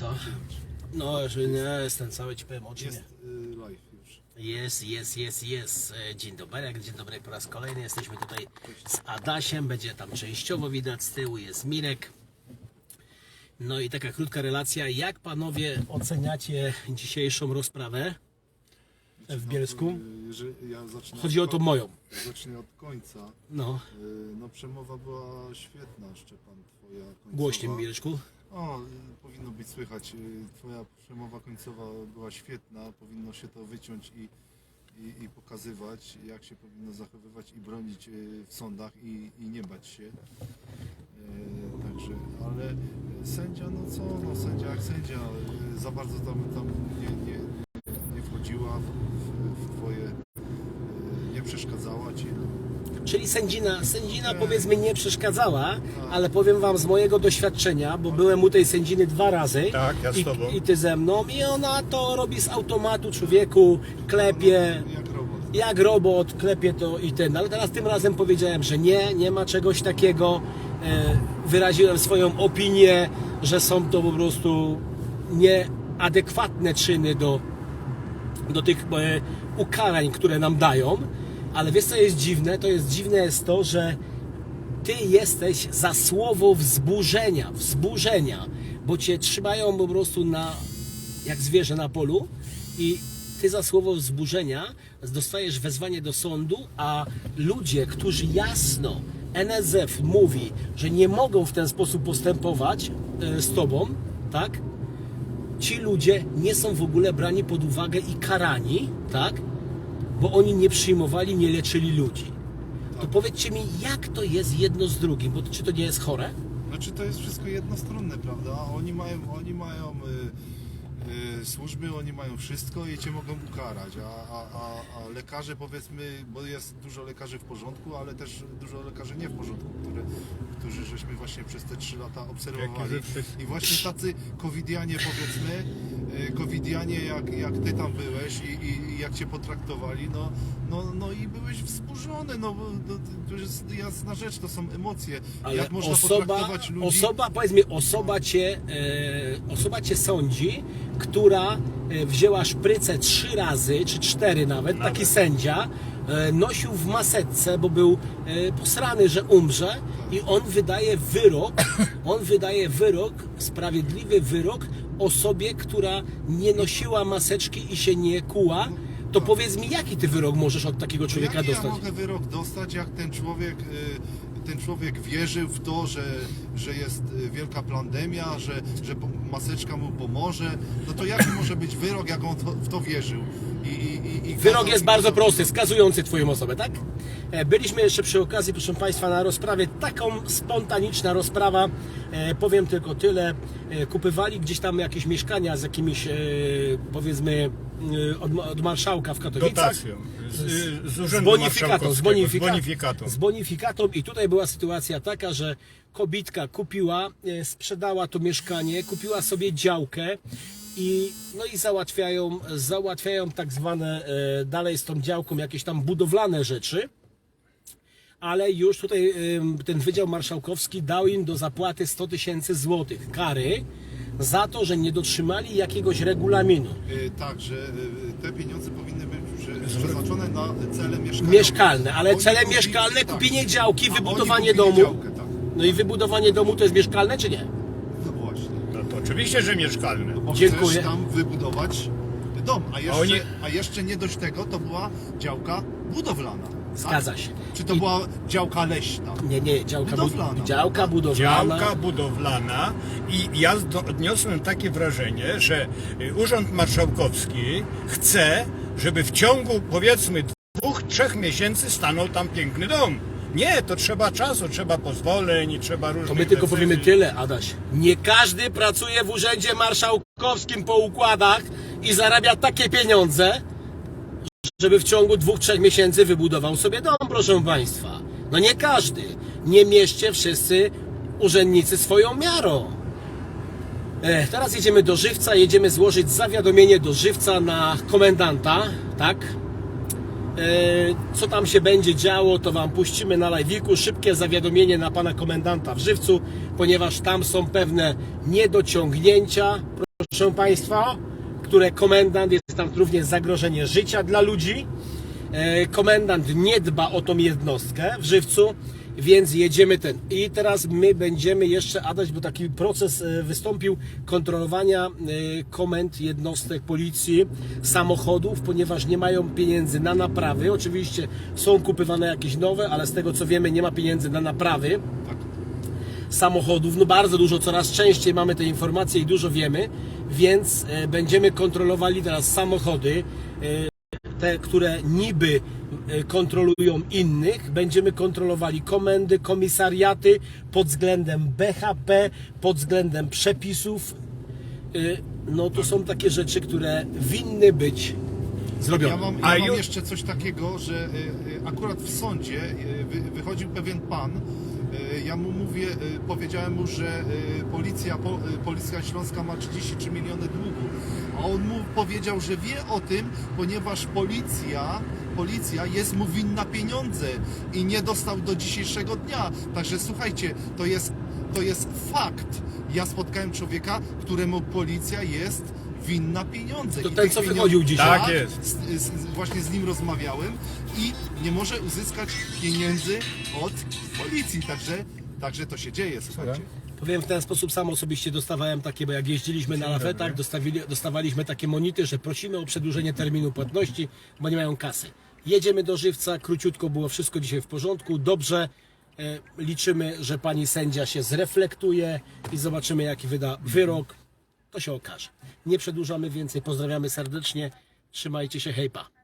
Co? No, że nie jestem cały ci powiem oczy. Jest y, live już. Jest, jest, jest, jest. E, Dzień dobry, dzień dobry po raz kolejny. Jesteśmy tutaj z Adasiem, będzie tam częściowo widać z tyłu, jest Mirek. No i taka krótka relacja. Jak panowie oceniacie dzisiejszą rozprawę w Bielsku? Y, Jeżeli ja zacznę Chodzi o od koń- moją. Zacznę od końca. No, Y, No przemowa była świetna, Szczepan, twoja końcowa. głośniej Mireczku. O, powinno być słychać. y, Twoja przemowa końcowa była świetna. Powinno się to wyciąć i, i, i pokazywać, jak się powinno zachowywać i bronić y, w sądach i, i nie bać się. Y, Także, ale sędzia, no co, no sędzia jak sędzia, za bardzo tam, tam nie, nie, nie wchodziła w, w, w twoje, nie przeszkadzała ci. Czyli sędzina, sędzina powiedzmy nie przeszkadzała, ale powiem wam z mojego doświadczenia, bo byłem u tej sędziny dwa razy Tak, ja z i, tobą. i ty ze mną i ona to robi z automatu człowieku, klepie, Jak robot. jak robot, klepie to i ten. Ale teraz tym razem powiedziałem, że nie, nie ma czegoś takiego. E, wyraziłem swoją opinię, że są to po prostu nieadekwatne czyny do, do tych e, ukarań, które nam dają. Ale wiesz co jest dziwne? To jest dziwne jest to, że ty jesteś za słowo wzburzenia, wzburzenia, bo cię trzymają po prostu na, jak zwierzę na polu i ty za słowo wzburzenia dostajesz wezwanie do sądu, a ludzie, którzy jasno NSF mówi, że nie mogą w ten sposób postępować e, z tobą, tak? Ci ludzie nie są w ogóle brani pod uwagę i karani, tak? Bo oni nie przyjmowali, nie leczyli ludzi. To powiedzcie mi, jak to jest jedno z drugim, bo czy to nie jest chore? Znaczy to jest wszystko jednostronne, prawda? Oni mają, oni mają y, y, służby, oni mają wszystko i cię mogą ukarać, a, a, a, a lekarze powiedzmy, bo jest dużo lekarzy w porządku, ale też dużo lekarzy nie w porządku, które, którzy żeśmy właśnie przez te trzy lata obserwowali. I właśnie tacy covidianie powiedzmy, y, covidianie jak, jak ty tam byłeś i, i, jak cię potraktowali, no, no, no i byłeś wzburzony, no bo to jest jasna rzecz, to są emocje. Ale jak można osoba, potraktować ludzi... osoba, powiedz mi, osoba cię, e, osoba cię sądzi, która e, wzięła szprycę trzy razy, czy cztery nawet, Nawet. taki sędzia, e, nosił w maseczce, bo był e, posrany, że umrze i on wydaje wyrok, on wydaje wyrok, sprawiedliwy wyrok osobie, która nie nosiła maseczki i się nie kuła. To powiedz mi, jaki ty wyrok możesz od takiego człowieka Jaki dostać? ja mogę wyrok dostać, jak ten człowiek, y, ten człowiek wierzył w to, że, że jest y, wielka pandemia, że, że po- maseczka mu pomoże, no to jaki może być wyrok, jak on to, w to wierzył? Wyrok jest bardzo prosty, skazujący Twoją osobę, tak? E, Byliśmy jeszcze przy okazji, proszę Państwa, na rozprawie, taką spontaniczna rozprawa, e, powiem tylko tyle, e, kupywali gdzieś tam jakieś mieszkania z jakimiś, powiedzmy, od, marszałka w Katowicach. Dotacją. Z, z Z urzędu bonifikatą, z, marszałkowskiego, bonifika, z bonifikatą. z bonifikatą i tutaj była sytuacja taka, że kobitka kupiła, sprzedała to mieszkanie, kupiła sobie działkę i, no i załatwiają, załatwiają tak zwane e, dalej z tą działką jakieś tam budowlane rzeczy. Ale już tutaj em, ten Wydział Marszałkowski dał im do zapłaty 100 tysięcy złotych kary za to, że nie dotrzymali jakiegoś regulaminu. Y, Tak, że te pieniądze powinny być prze- przeznaczone na cele mieszkalne. Mieszkalne, ale Oni cele kupili- mieszkalne, tak. kupienie działki, A oni wybudowanie domu. Działkę, tak. No i wybudowanie domu to jest mieszkalne czy nie? No właśnie. No to oczywiście, że mieszkalne. Bo Dziękuję. chcesz tam wybudować dom, a jeszcze, oni- a jeszcze nie dość tego, to była działka budowlana. tak? Zgadza się. Czy to I- była działka leśna? Nie, nie, działka budowlana. Budowlana. Działka budowlana. Działka budowlana i ja zdo- odniosłem takie wrażenie, że y, Urząd Marszałkowski chce, żeby w ciągu powiedzmy dwóch, trzech miesięcy stanął tam piękny dom. Nie, to trzeba czasu, trzeba pozwoleń, trzeba różnych To my tylko decyzji. powiemy tyle, Adaś. Nie każdy pracuje w urzędzie marszałkowskim po układach i zarabia takie pieniądze, żeby w ciągu dwóch, trzech miesięcy wybudował sobie dom, proszę Państwa. No nie każdy. Nie mieście wszyscy urzędnicy swoją miarą. E, teraz jedziemy do Żywca, jedziemy złożyć zawiadomienie do Żywca na komendanta, tak? E, co tam się będzie działo, to Wam puścimy na live'iku. Szybkie zawiadomienie na Pana Komendanta w Żywcu, ponieważ tam są pewne niedociągnięcia. proszę Państwa, które komendant jest tam również zagrożenie życia dla ludzi. E, Komendant nie dba o tą jednostkę w żywcu, więc jedziemy ten. I teraz my będziemy jeszcze, Adaś, bo taki proces e, wystąpił kontrolowania e, komend jednostek policji, samochodów, ponieważ nie mają pieniędzy na naprawy. Oczywiście są kupywane jakieś nowe, ale z tego co wiemy, nie ma pieniędzy na naprawy Tak. samochodów. No bardzo dużo, coraz częściej mamy te informacje i dużo wiemy, więc e, będziemy kontrolowali teraz samochody, te, które niby e, kontrolują innych. Będziemy kontrolowali komendy, komisariaty pod względem BHP, pod względem przepisów. E, No to są takie rzeczy, które winny być zrobione. Ja mam, ja A mam jeszcze coś takiego, że y, akurat w sądzie wy, wychodził pewien pan. Y, Ja mu mówię, y, powiedziałem mu, że y, policja, po, Policja Śląska ma 33 miliony długu. A on mu powiedział, że wie o tym, ponieważ policja, policja jest mu winna pieniądze i nie dostał do dzisiejszego dnia. Także słuchajcie, to jest, to jest fakt. Ja spotkałem człowieka, któremu policja jest winna pieniądze. To I ten, co pieniądze- wychodził dzisiaj. Tak jest. z, z, właśnie z nim rozmawiałem i nie może uzyskać pieniędzy od policji, także, także to się dzieje, słuchajcie. Powiem w ten sposób, sam osobiście dostawałem takie, bo jak jeździliśmy na lawetach, dostawili, dostawaliśmy takie monity, że prosimy o przedłużenie terminu płatności, bo nie mają kasy. Jedziemy do żywca, króciutko było wszystko dzisiaj w porządku, dobrze. E, liczymy, że pani sędzia się zreflektuje i zobaczymy, jaki wyda wyrok. To się okaże. Nie przedłużamy więcej, pozdrawiamy serdecznie, trzymajcie się, hejpa.